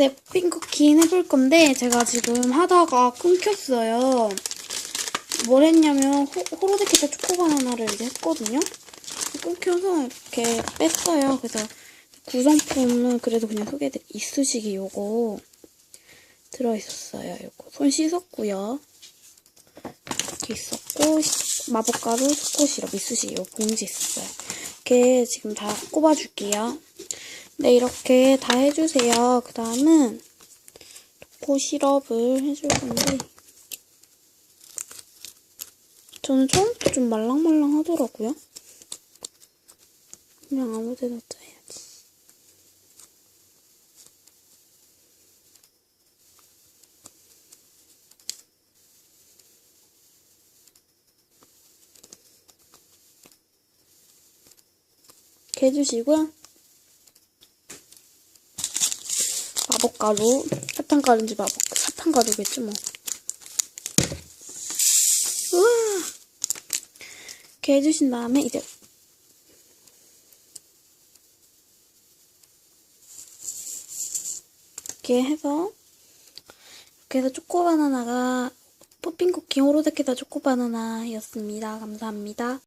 네, 핑크킨 해볼 건데 제가 지금 하다가 끊겼어요. 뭘 했냐면 호, 호로데키타 초코바나나를 이제 했거든요. 끊겨서 이렇게 뺐어요. 그래서 구성품은 그래도 그냥 소개해드릴 이쑤시개 요거 들어있었어요. 요거 손 씻었고요. 이렇게 있었고 시- 마법가루, 초코시럽, 이쑤시개 요 봉지 있었어요. 이렇게 지금 다 꼽아줄게요. 네, 이렇게 다 해주세요. 그 다음은 초코 시럽을 해줄 건데 저는 처음부터 좀 말랑말랑 하더라고요. 그냥 아무 데나 짜야지. 해주시고요. 마법가루, 사탕가루인지 마법, 사탕가루겠지 뭐. 이렇게 해주신 다음에 이제 이렇게 해서 이렇게 해서 초코바나나가 뽀핑쿠키 호로데키다 초코바나나였습니다. 감사합니다.